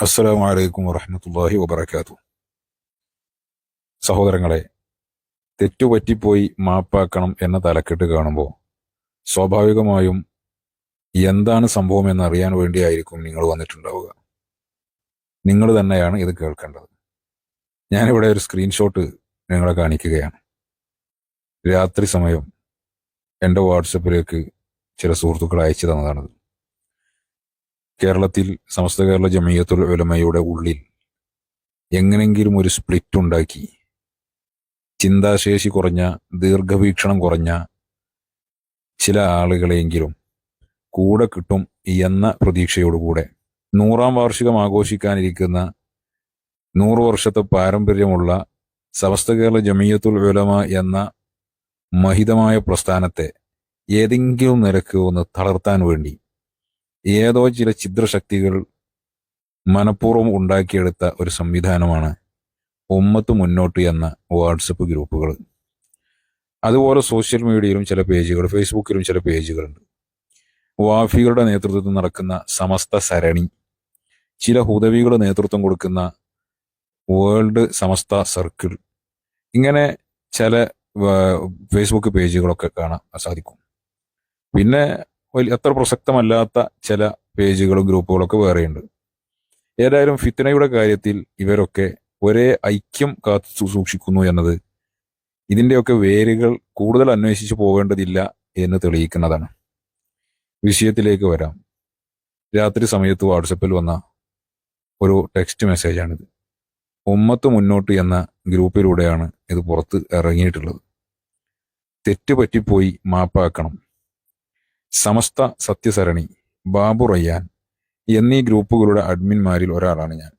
അസ്സലാമു വലൈക്കും വറഹമത്തല്ലാഹി വബർക്കാത്തു സഹോദരങ്ങളെ തെറ്റുപറ്റിപ്പോയി മാപ്പാക്കണം എന്ന തലക്കെട്ട് കാണുമ്പോൾ സ്വാഭാവികമായും എന്താണ് സംഭവം എന്നറിയാൻ വേണ്ടിയായിരിക്കും നിങ്ങൾ വന്നിട്ടുണ്ടാവുക. നിങ്ങൾ തന്നെയാണ് ഇത് കേൾക്കേണ്ടത്. ഞാനിവിടെ ഒരു സ്ക്രീൻഷോട്ട് നിങ്ങളെ കാണിക്കുകയാണ്. രാത്രി സമയം എന്റെ വാട്സപ്പിലേക്ക് ചില സുഹൃത്തുക്കൾ അയച്ചു തന്നതാണത്. കേരളത്തിൽ സമസ്ത കേരള ജമീയത്തുൽ ഉലമയുടെ ഉള്ളിൽ എങ്ങനെങ്കിലും ഒരു സ്പ്ലിറ്റ് ഉണ്ടാക്കി. ചിന്താശേഷി കുറഞ്ഞ ദീർഘവീക്ഷണം കുറഞ്ഞ ചില ആളുകളെങ്കിലും കൂടെ കിട്ടും എന്ന പ്രതീക്ഷയോടുകൂടെ നൂറാം വാർഷികം ആഘോഷിക്കാനിരിക്കുന്ന നൂറ് വർഷത്തെ പാരമ്പര്യമുള്ള സമസ്ത കേരള ജമീയത്തുൽ ഉലമ എന്ന മഹിതമായ പ്രസ്ഥാനത്തെ ഏതെങ്കിലും നിരക്ക് ഒന്ന് തളർത്താൻ വേണ്ടി ഏതോ ചില ഛിദ്രശക്തികൾ മനഃപൂർവം ഉണ്ടാക്കിയെടുത്ത ഒരു സംവിധാനമാണ് ഒമ്മത്ത് മുന്നോട്ട് എന്ന വാട്സപ്പ് ഗ്രൂപ്പുകൾ. അതുപോലെ സോഷ്യൽ മീഡിയയിലും ചില പേജുകൾ ഫേസ്ബുക്കിലും ചില പേജുകളുണ്ട്. വാഫികളുടെ നേതൃത്വത്തിൽ നടക്കുന്ന സമസ്ത സരണി ചില ഹുദവികളുടെ നേതൃത്വം കൊടുക്കുന്ന വേൾഡ് സമസ്ത സർക്കിൾ ഇങ്ങനെ ചില ഫേസ്ബുക്ക് പേജുകളൊക്കെ കാണാൻ സാധിക്കും. പിന്നെ വലിയ അത്ര പ്രസക്തമല്ലാത്ത ചില പേജുകളും ഗ്രൂപ്പുകളൊക്കെ വേറെയുണ്ട്. ഏതായാലും ഫിത്തനയുടെ കാര്യത്തിൽ ഇവരൊക്കെ ഒരേ ഐക്യം കാത്തു സൂക്ഷിക്കുന്നു എന്നത് ഇതിന്റെയൊക്കെ വേരുകൾ കൂടുതൽ അന്വേഷിച്ചു പോകേണ്ടതില്ല എന്ന് തെളിയിക്കുന്നതാണ്. വിഷയത്തിലേക്ക് വരാം. രാത്രി സമയത്ത് വാട്സപ്പിൽ വന്ന ഒരു ടെക്സ്റ്റ് മെസ്സേജാണിത് ഉമ്മത്ത് മുന്നോട്ട് എന്ന ഗ്രൂപ്പിലൂടെയാണ് ഇത് പുറത്ത് ഇറങ്ങിയിട്ടുള്ളത്. തെറ്റ് പറ്റിപ്പോയി മാപ്പാക്കണം. സമസ്ത സത്യസരണി ബാബു റയ്യാൻ എന്നീ ഗ്രൂപ്പുകളുടെ അഡ്മിന്മാരിൽ ഒരാളാണ് ഞാൻ.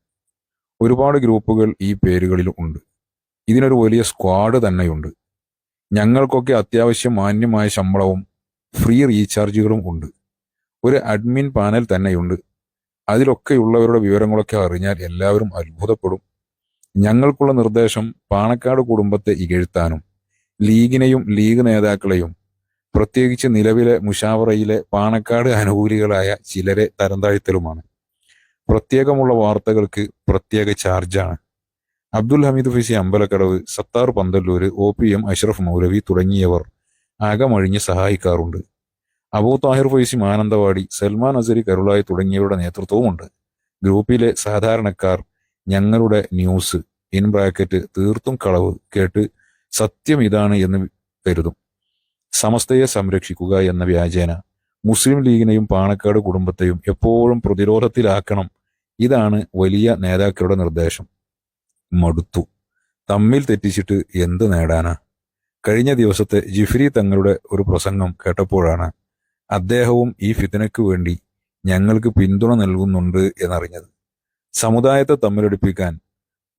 ഒരുപാട് ഗ്രൂപ്പുകൾ ഈ പേരുകളിൽ ഉണ്ട്. ഇതിനൊരു വലിയ സ്ക്വാഡ് തന്നെയുണ്ട്. ഞങ്ങൾക്കൊക്കെ അത്യാവശ്യം മാന്യമായ ശമ്പളവും ഫ്രീ റീചാർജുകളും ഉണ്ട്. ഒരു അഡ്മിൻ പാനൽ തന്നെയുണ്ട്. അതിലൊക്കെയുള്ളവരുടെ വിവരങ്ങളൊക്കെ അറിഞ്ഞാൽ എല്ലാവരും അത്ഭുതപ്പെടും. ഞങ്ങൾക്കുള്ള നിർദ്ദേശം പാണക്കാട് കുടുംബത്തെ ഇകഴ്ത്താനും ലീഗിനെയും ലീഗ് നേതാക്കളെയും പ്രത്യേകിച്ച് നിലവിലെ മുഷാവറയിലെ പാണക്കാട് അനുകൂലികളായ ചിലരെ തരംതാഴ്ത്തലുമാണ്. പ്രത്യേകമുള്ള വാർത്തകൾക്ക് പ്രത്യേക ചാർജാണ്. Abdul Hameed fizzy Ambalakkadavu Sathar Panthalloor O P M Ashraf Moulavi തുടങ്ങിയവർ അകമഴിഞ്ഞ് സഹായിക്കാറുണ്ട്. അബൂ താഹിർ ഫൈസി മാനന്തവാടി സൽമാൻ അസരി കരുളായി തുടങ്ങിയവരുടെ നേതൃത്വവുമുണ്ട്. ഗ്രൂപ്പിലെ സാധാരണക്കാർ ഞങ്ങളുടെ ന്യൂസ് ഇൻ ബ്രാക്കറ്റ് തീർത്തും കളവ് കേട്ട് സത്യം ഇതാണ് എന്ന് കരുതും. സമസ്തയെ സംരക്ഷിക്കുക എന്ന വ്യാജേന. മുസ്ലിം ലീഗിനെയും പാണക്കാട് കുടുംബത്തെയും എപ്പോഴും പ്രതിരോധത്തിലാക്കണം. ഇതാണ് വലിയ നേതാക്കളുടെ നിർദ്ദേശം. മടുത്തു. തമ്മിൽ തെറ്റിച്ചിട്ട് എന്ത് നേടാനാ? കഴിഞ്ഞ ദിവസത്തെ ജിഫ്രി തങ്ങളുടെ ഒരു പ്രസംഗം കേട്ടപ്പോഴാണ് അദ്ദേഹവും ഈ ഫിത്തനയ്ക്ക് വേണ്ടി ഞങ്ങൾക്ക് പിന്തുണ നൽകുന്നുണ്ട് എന്നറിഞ്ഞത്. സമുദായത്തെ തമ്മിലടിപ്പിക്കാൻ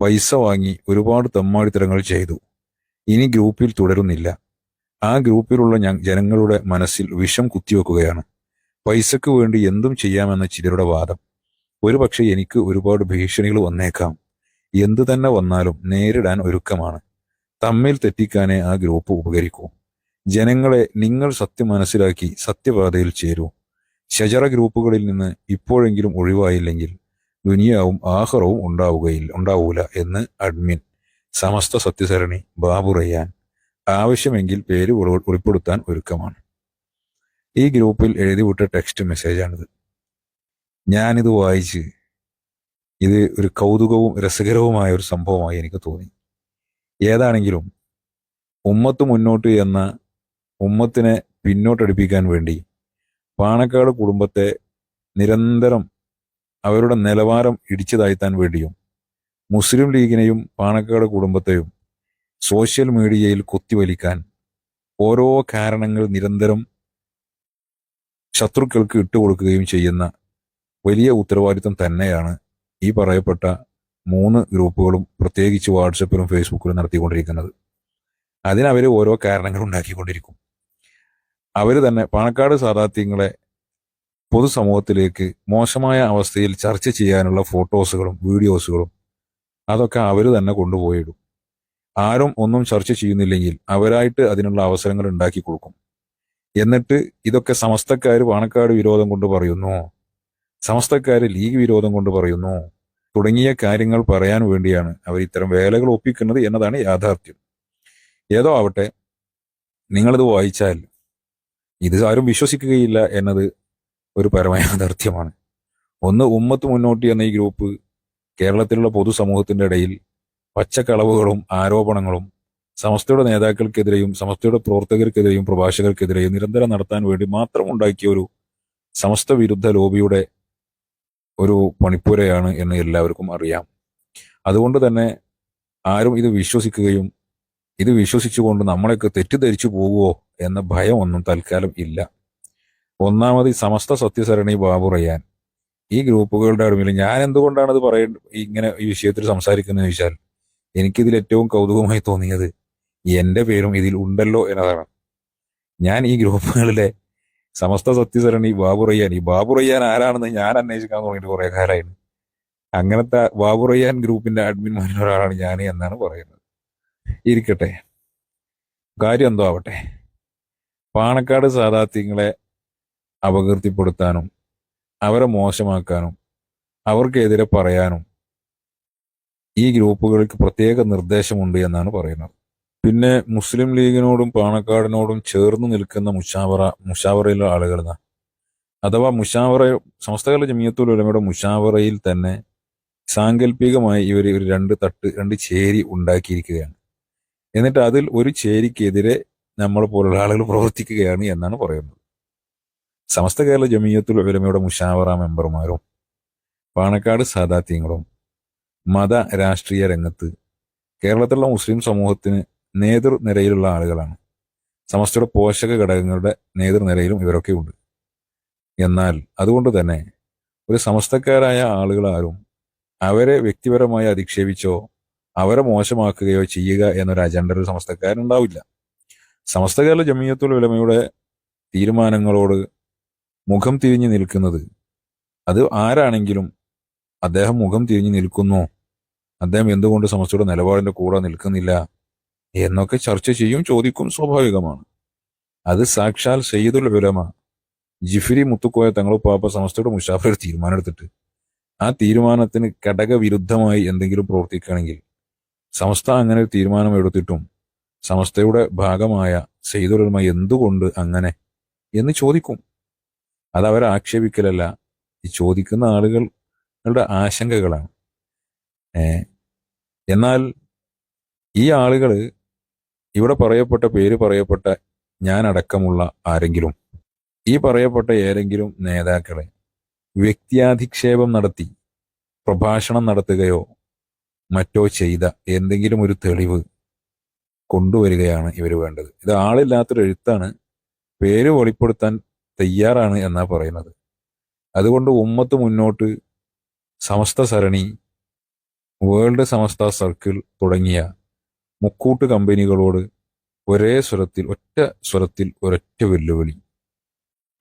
പൈസ വാങ്ങി ഒരുപാട് തമ്മാടിത്തരങ്ങൾ ചെയ്തു. ഇനി ഗ്രൂപ്പിൽ തുടരുന്നില്ല. ആ ഗ്രൂപ്പിലുള്ള ജനങ്ങളുടെ മനസ്സിൽ വിഷം കുത്തിവെക്കുകയാണ്. പൈസക്ക് വേണ്ടി എന്തും ചെയ്യാമെന്ന ചിലരുടെ വാദം. ഒരുപക്ഷെ എനിക്ക് ഒരുപാട് ഭീഷണികൾ വന്നേക്കാം. എന്തു തന്നെ വന്നാലും നേരിടാൻ ഒരുക്കമാണ്. തമ്മിൽ തെറ്റിക്കാനേ ആ ഗ്രൂപ്പ് ഉപകരിക്കൂ. ജനങ്ങളെ നിങ്ങൾ സത്യം മനസ്സിലാക്കി സത്യപാതയിൽ ചേരൂ. ശജറ ഗ്രൂപ്പുകളിൽ നിന്ന് ഇപ്പോഴെങ്കിലും ഒഴിവായില്ലെങ്കിൽ ദുനിയാവും ആഹ്റവും ഉണ്ടാവുകയില്ല ഉണ്ടാവൂല എന്ന് അഡ്മിൻ. സമസ്ത സത്യസരണി ബാബു റയ്യാൻ. ആവശ്യമെങ്കിൽ പേര് ഉൾ- ഉൾപ്പെടുത്താൻ ഒരുക്കമാണ്. ഈ ഗ്രൂപ്പിൽ എഴുതിവിട്ട ടെക്സ്റ്റ് മെസ്സേജാണിത് ഞാനിത് വായിച്ച് ഇത് ഒരു കൗതുകവും രസകരവുമായ ഒരു സംഭവമായി എനിക്ക് തോന്നി. ഏതാണെങ്കിലും ഉമ്മത്ത് മുന്നോട്ട് എന്ന ഉമ്മത്തിനെ പിന്നോട്ടടിപ്പിക്കാൻ വേണ്ടി പാണക്കാട് കുടുംബത്തെ നിരന്തരം അവരുടെ നിലവാരം ഇടിച്ചു താഴ്ത്താൻ വേണ്ടിയും മുസ്ലിം ലീഗിനെയും പാണക്കാട് കുടുംബത്തെയും സോഷ്യൽ മീഡിയയിൽ കുത്തിവലിക്കാൻ ഓരോ കാരണങ്ങൾ നിരന്തരം ശത്രുക്കൾക്ക് ഇട്ടുകൊടുക്കുകയും ചെയ്യുന്ന വലിയ ഉത്തരവാദിത്തം തന്നെയാണ് ഈ പറയപ്പെട്ട മൂന്ന് ഗ്രൂപ്പുകളും പ്രത്യേകിച്ച് വാട്സപ്പിലും ഫേസ്ബുക്കിലും നടത്തിക്കൊണ്ടിരിക്കുന്നത്. അതിനവർ ഓരോ കാരണങ്ങൾ ഉണ്ടാക്കിക്കൊണ്ടിരിക്കും. അവർ തന്നെ പാണക്കാട് സാധാത്യങ്ങളെ പൊതുസമൂഹത്തിലേക്ക് മോശമായ അവസ്ഥയിൽ ചർച്ച ചെയ്യാനുള്ള ഫോട്ടോസുകളും വീഡിയോസുകളും അതൊക്കെ അവർ തന്നെ കൊണ്ടുപോയിടും. ആരും ഒന്നും ചർച്ച ചെയ്യുന്നില്ലെങ്കിൽ അവരായിട്ട് അതിനുള്ള അവസരങ്ങൾ ഉണ്ടാക്കി കൊടുക്കും. എന്നിട്ട് ഇതൊക്കെ സമസ്തക്കാർ പാണക്കാട് വിരോധം കൊണ്ട് പറയുന്നു. സമസ്തക്കാർ ലീഗ് വിരോധം കൊണ്ട് പറയുന്നു. തുടങ്ങിയ കാര്യങ്ങൾ പറയാൻ വേണ്ടിയാണ് അവർ ഇത്തരം വേലകൾ ഒപ്പിക്കുന്നത് എന്നതാണ് യാഥാർത്ഥ്യം. ഏതോ ആവട്ടെ നിങ്ങളിത് വായിച്ചാൽ ഇത് ആരും വിശ്വസിക്കുകയില്ല എന്നത് ഒരു പരമയാഥാർത്ഥ്യമാണ് ഒന്ന് ഉമ്മത്ത് മുന്നോട്ട് എന്ന ഈ ഗ്രൂപ്പ് കേരളത്തിലുള്ള പൊതുസമൂഹത്തിന്റെ ഇടയിൽ പച്ചക്കളവുകളും ആരോപണങ്ങളും സമസ്തയുടെ നേതാക്കൾക്കെതിരെയും സമസ്തയുടെ പ്രവർത്തകർക്കെതിരെയും പ്രഭാഷകർക്കെതിരെയും നിരന്തരം നടത്താൻ വേണ്ടി മാത്രം ഉണ്ടാക്കിയ ഒരു സമസ്ത വിരുദ്ധ ലോബിയുടെ ഒരു പണിപ്പുരയാണ് എന്ന് എല്ലാവർക്കും അറിയാം. അതുകൊണ്ട് തന്നെ ആരും ഇത് വിശ്വസിക്കുകയും ഇത് വിശ്വസിച്ചുകൊണ്ട് നമ്മളെയൊക്കെ തെറ്റിദ്ധരിച്ചു പോകുമോ എന്ന ഭയമൊന്നും തൽക്കാലം ഇല്ല. ഒന്നാമത് സമസ്ത സത്യസരണി ബാബു റയ്യാൻ ഈ ഗ്രൂപ്പുകളുടെ അടുമിൽ ഞാൻ എന്തുകൊണ്ടാണ് ഇത് പറയ ഇങ്ങനെ ഈ വിഷയത്തിൽ സംസാരിക്കുന്നത് ചോദിച്ചാൽ എനിക്കിതിൽ ഏറ്റവും കൗതുകമായി തോന്നിയത് എന്റെ പേരും ഇതിൽ ഉണ്ടല്ലോ എന്നതാണ്. ഞാൻ ഈ ഗ്രൂപ്പുകളിലെ സമസ്ത സത്യസരണി ബാബുറയ്യാൻ ഈ ബാബുറയ്യാൻ ആരാണെന്ന് ഞാൻ അന്വേഷിക്കാൻ തുടങ്ങിയിട്ട് കുറേ കാലമായിരുന്നു അങ്ങനത്തെ ബാബുറയ്യാൻ ഗ്രൂപ്പിന്റെ അഡ്മിന്മാരിൽ ഒരാളാണ് ഞാൻ എന്നാണ് പറയുന്നത്. ഇരിക്കട്ടെ. കാര്യം എന്തോ ആവട്ടെ. പാണക്കാട് സാധാത്യങ്ങളെ അപകീർത്തിപ്പെടുത്താനും അവരെ മോശമാക്കാനും അവർക്കെതിരെ പറയാനും ഈ ഗ്രൂപ്പുകൾക്ക് പ്രത്യേക നിർദ്ദേശമുണ്ട് എന്നാണ് പറയുന്നത്. പിന്നെ മുസ്ലിം ലീഗിനോടും പാണക്കാടിനോടും ചേർന്ന് നിൽക്കുന്ന മുഷാവറ മുഷാവറയിലെ ആളുകൾ. അഥവാ മുഷാവറ സമസ്തകാല ജമിയത്തുൽ ഉലമയുടെ മുഷാവറയിൽ തന്നെ സാങ്കല്പികമായി ഇവർ ഒരു രണ്ട് തട്ട് രണ്ട് ചേരി ഉണ്ടാക്കിയിരിക്കുകയാണ്. എന്നിട്ട് അതിൽ ഒരു ചേരിക്കെതിരെ നമ്മൾ പോലുള്ള ആളുകൾ പ്രവർത്തിക്കുകയാണ് എന്നാണ് പറയുന്നത്. സമസ്ത കേരള ജമിയത്തുൽ ഉലമയുടെ മുഷാവറ മെമ്പർമാരും പാണക്കാട് സാദാത്യങ്ങളും മത രാഷ്ട്രീയ രംഗത്ത് കേരളത്തിലുള്ള മുസ്ലിം സമൂഹത്തിന് നേതൃനിരയിലുള്ള ആളുകളാണ്. സമസ്തയുടെ പോഷക ഘടകങ്ങളുടെ നേതൃനിരയിലും ഇവരൊക്കെ ഉണ്ട്. എന്നാൽ അതുകൊണ്ട് തന്നെ ഒരു സമസ്തക്കാരായ ആളുകളാരും അവരെ വ്യക്തിപരമായി അധിക്ഷേപിച്ചോ അവരെ മോശമാക്കുകയോ ചെയ്യുക എന്നൊരു അജണ്ട ഒരു സമസ്തക്കാരുണ്ടാവില്ല. സമസ്ത കേരള ജമീയത്തുൽ ഉലമയുടെ തീരുമാനങ്ങളോട് മുഖം തിരിഞ്ഞു നിൽക്കുന്നത് അത് ആരാണെങ്കിലും അദ്ദേഹം മുഖം തിരിഞ്ഞു നിൽക്കുന്നു അദ്ദേഹം എന്തുകൊണ്ട് സമസ്തയുടെ നിലപാടിന്റെ കൂടെ നിൽക്കുന്നില്ല എന്നൊക്കെ ചർച്ച ചെയ്യും ചോദിക്കും സ്വാഭാവികമാണ്. അത് സാക്ഷാൽ സയ്യിദുൽ ഉലമ ജിഫിരി മുത്തുക്കോയ തങ്ങളുപ്പാപ്പ സമസ്തയുടെ മുഷാഫിർ ഒരു തീരുമാനം എടുത്തിട്ട് ആ തീരുമാനത്തിന് ഘടകവിരുദ്ധമായി എന്തെങ്കിലും പ്രവർത്തിക്കുകയാണെങ്കിൽ സമസ്ത അങ്ങനെ ഒരു തീരുമാനം എടുത്തിട്ടും സമസ്തയുടെ ഭാഗമായ സയ്യിദുൽ ഉലമ എന്തുകൊണ്ട് അങ്ങനെ എന്ന് ചോദിക്കും. അത് അവരെ ആക്ഷേപിക്കലല്ല. ഈ ചോദിക്കുന്ന ആളുകളുടെ ആശങ്കകളാണ്. എന്നാൽ ഈ ആളുകൾ ഇവിടെ പറയപ്പെട്ട പേര് പറയപ്പെട്ട ഞാൻ അടക്കമുള്ള ആരെങ്കിലും ഈ പറയപ്പെട്ട ഏതെങ്കിലും നേതാക്കളെ വ്യക്തിയാധിക്ഷേപം നടത്തി പ്രഭാഷണം നടത്തുകയോ മറ്റോ ചെയ്ത എന്തെങ്കിലും ഒരു തെളിവ് കൊണ്ടുവരികയാണ് ഇവർ വേണ്ടത്. ഇത് ആളില്ലാത്തൊരു എഴുത്താണ്. പേര് വെളിപ്പെടുത്താൻ തയ്യാറാണ് എന്നാ പറയുന്നത്. അതുകൊണ്ട് ഉമ്മത്ത് മുന്നോട്ട് സമസ്ത സരണി വേൾഡ് സമസ്ത സർക്കിൾ തുടങ്ങിയ മുക്കൂട്ട് കമ്പനികളോട് ഒരേ സ്വരത്തിൽ ഒറ്റ സ്വരത്തിൽ ഒരൊറ്റ വെല്ലുവിളി.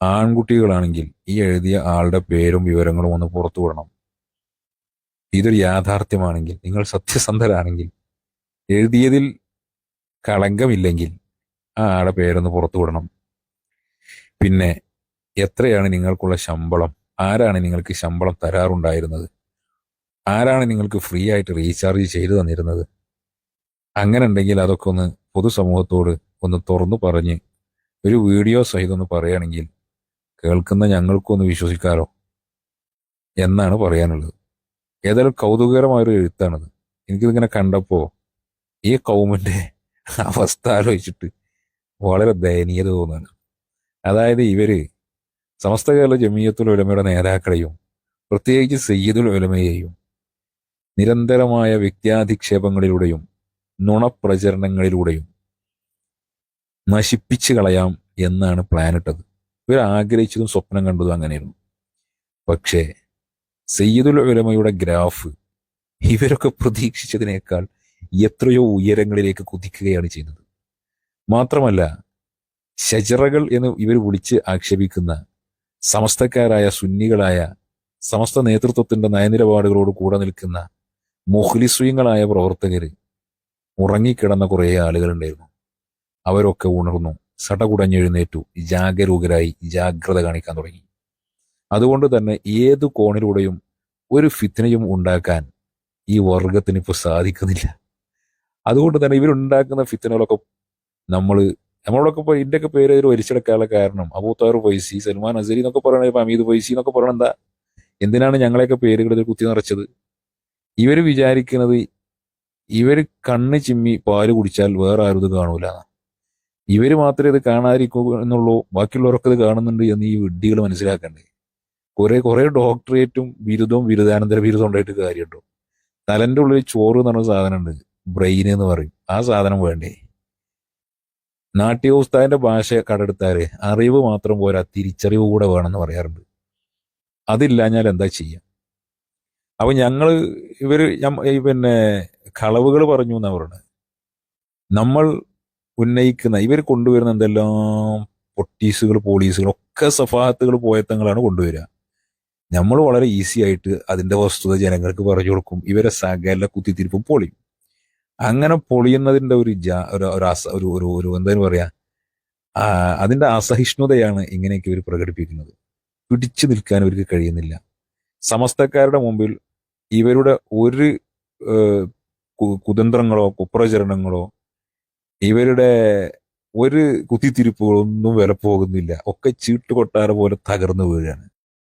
ആൺകുട്ടികളാണെങ്കിൽ ഈ എഴുതിയ ആളുടെ പേരും വിവരങ്ങളും ഒന്ന് പുറത്തു വിടണം. ഇതൊരു യാഥാർത്ഥ്യമാണെങ്കിൽ നിങ്ങൾ സത്യസന്ധരാണെങ്കിൽ എഴുതിയതിൽ കളങ്കമില്ലെങ്കിൽ ആ ആളുടെ പേരൊന്ന് പുറത്തു വിടണം. പിന്നെ എത്രയാണ് നിങ്ങൾക്കുള്ള ശമ്പളം? ആരാണ് നിങ്ങൾക്ക് ശമ്പളം തരാറുണ്ടായിരുന്നത്? ആരാണ് നിങ്ങൾക്ക് ഫ്രീ ആയിട്ട് റീചാർജ് ചെയ്തു തന്നിരുന്നത്? അങ്ങനെ ഉണ്ടെങ്കിൽ അതൊക്കെ ഒന്ന് പൊതുസമൂഹത്തോട് ഒന്ന് തുറന്നു പറഞ്ഞ് ഒരു വീഡിയോ സഹിതം ഒന്ന് പറയുകയാണെങ്കിൽ കേൾക്കുന്ന ഞങ്ങൾക്കും ഒന്ന് എന്നാണ് പറയാനുള്ളത്. ഏതായാലും കൗതുകകരമായൊരു എഴുത്താണത്. എനിക്കിതിങ്ങനെ കണ്ടപ്പോൾ ഈ കൗമിന്റെ അവസ്ഥ ആലോചിച്ചിട്ട് വളരെ ദയനീയത തോന്നുകയാണ് അതായത് ഇവർ സമസ്ത കേരള ജമീയത്തുൽ ഉലമയുടെ നേതാക്കളെയും പ്രത്യേകിച്ച് സയ്യിദുൽ ഉലമയെയും നിരന്തരമായ വ്യക്തിയാധിക്ഷേപങ്ങളിലൂടെയും നുണപ്രചരണങ്ങളിലൂടെയും നശിപ്പിച്ചു കളയാം എന്നാണ് പ്ലാനിട്ടത്. ഇവർ ആഗ്രഹിച്ചതും സ്വപ്നം കണ്ടതും അങ്ങനെയായിരുന്നു. പക്ഷേ സയ്യിദുൽ ഉലമയുടെ ഗ്രാഫ് ഇവരൊക്കെ പ്രതീക്ഷിച്ചതിനേക്കാൾ എത്രയോ ഉയരങ്ങളിലേക്ക് കുതിക്കുകയാണ് ചെയ്യുന്നത്. മാത്രമല്ല ഷജറകൾ എന്ന് ഇവർ വിളിച്ച് ആക്ഷേപിക്കുന്ന സമസ്തക്കാരായ സുന്നികളായ സമസ്ത നേതൃത്വത്തിന്റെ നയനിലപാടുകളോട് കൂടെ നിൽക്കുന്ന മുഖ്ലിസ്വീങ്ങളായ പ്രവർത്തകർ ഉറങ്ങിക്കിടന്ന കുറേ ആളുകളുണ്ടായിരുന്നു. അവരൊക്കെ ഉണർന്നു. സടകുടഞ്ഞെഴുന്നേറ്റു. ജാഗരൂകരായി ജാഗ്രത കാണിക്കാൻ തുടങ്ങി. അതുകൊണ്ട് തന്നെ ഏതു കോണിലൂടെയും ഒരു ഫിത്തനയും ഉണ്ടാക്കാൻ ഈ വർഗത്തിന് ഇപ്പോൾ സാധിക്കുന്നില്ല. അതുകൊണ്ട് തന്നെ ഇവരുണ്ടാക്കുന്ന ഫിത്തനകളൊക്കെ നമ്മൾ നമ്മളൊക്കെ ഇപ്പോൾ ഇതിന്റെയൊക്കെ പേര് ഒരു വലിച്ചെടുക്കാനുള്ള കാരണം അബൂത്താർ പൈസി സൽമാൻ അസരി എന്നൊക്കെ പറയണത് ഇപ്പം അമീദ് പൈസി എന്നൊക്കെ പറയണത് എന്താ? എന്തിനാണ് ഞങ്ങളെയൊക്കെ പേരുകൾ ഇതിൽ കുത്തി നിറച്ചത്? ഇവർ വിചാരിക്കുന്നത് ഇവർ കണ്ണ് ചിമ്മി പാൽ കുടിച്ചാൽ വേറെ ആരും ഇത് കാണൂല. ഇവർ മാത്രമേ ഇത് കാണാതിരിക്കൂ എന്നുള്ളൂ. ബാക്കിയുള്ളവരൊക്കെ ഇത് കാണുന്നുണ്ട് എന്ന് ഈ വിഡ്ഢികൾ മനസ്സിലാക്കണ്ടേ. കുറെ കുറെ ഡോക്ടറേറ്റും ബിരുദവും ബിരുദാനന്തര ബിരുദം ഉണ്ടായിട്ട് കാര്യമുണ്ടോ. തലന്റെ ഉള്ളിൽ ചോറ് എന്ന് പറഞ്ഞ സാധനം ഉണ്ട് ബ്രെയിൻ എന്ന് പറയും. ആ സാധനം വേണ്ടേ? നാട്യോസ്താവിന്റെ ഭാഷ കടെടുത്താൽ അറിവ് മാത്രം പോരാ തിരിച്ചറിവ് കൂടെ വേണമെന്ന് പറയാറുണ്ട്. അതില്ലാഞ്ഞാൽ എന്താ ചെയ്യാം? അപ്പൊ ഞങ്ങൾ ഇവർ പിന്നെ കളവുകൾ പറഞ്ഞു എന്നാ പറയുന്നത് നമ്മൾ ഉന്നയിക്കുന്ന ഇവർ കൊണ്ടുവരുന്ന എന്തെല്ലാം പൊട്ടീസുകൾ പോലീസുകൾ ഒക്കെ സഫാഹത്തുകൾ പോയത്തങ്ങളാണ് കൊണ്ടുവരിക. നമ്മൾ വളരെ ഈസി ആയിട്ട് അതിന്റെ വസ്തുത ജനങ്ങൾക്ക് പറഞ്ഞു കൊടുക്കും. ഇവരെ സകല കുത്തിത്തിരിപ്പും പൊളിയും. അങ്ങനെ പൊളിയുന്നതിന്റെ ഒരു ജാ- ഒരു ഒരു ഒരു ഒരു എന്താ പറയാ? ആ, അതിന്റെ അസഹിഷ്ണുതയാണ് ഇങ്ങനെയൊക്കെ ഇവർ പ്രകടിപ്പിക്കുന്നത്. പിടിച്ചു നിൽക്കാൻ ഇവർക്ക് കഴിയുന്നില്ല. സമസ്തക്കാരുടെ മുമ്പിൽ ഇവരുടെ ഒരു കുതന്ത്രങ്ങളോ കുപ്രചരണങ്ങളോ ഇവരുടെ ഒരു കുത്തിത്തിരിപ്പുകളൊന്നും വില പോകുന്നില്ല ഒക്കെ ചീട്ടുകൊട്ടാര പോലെ തകർന്നു വീഴാണ്.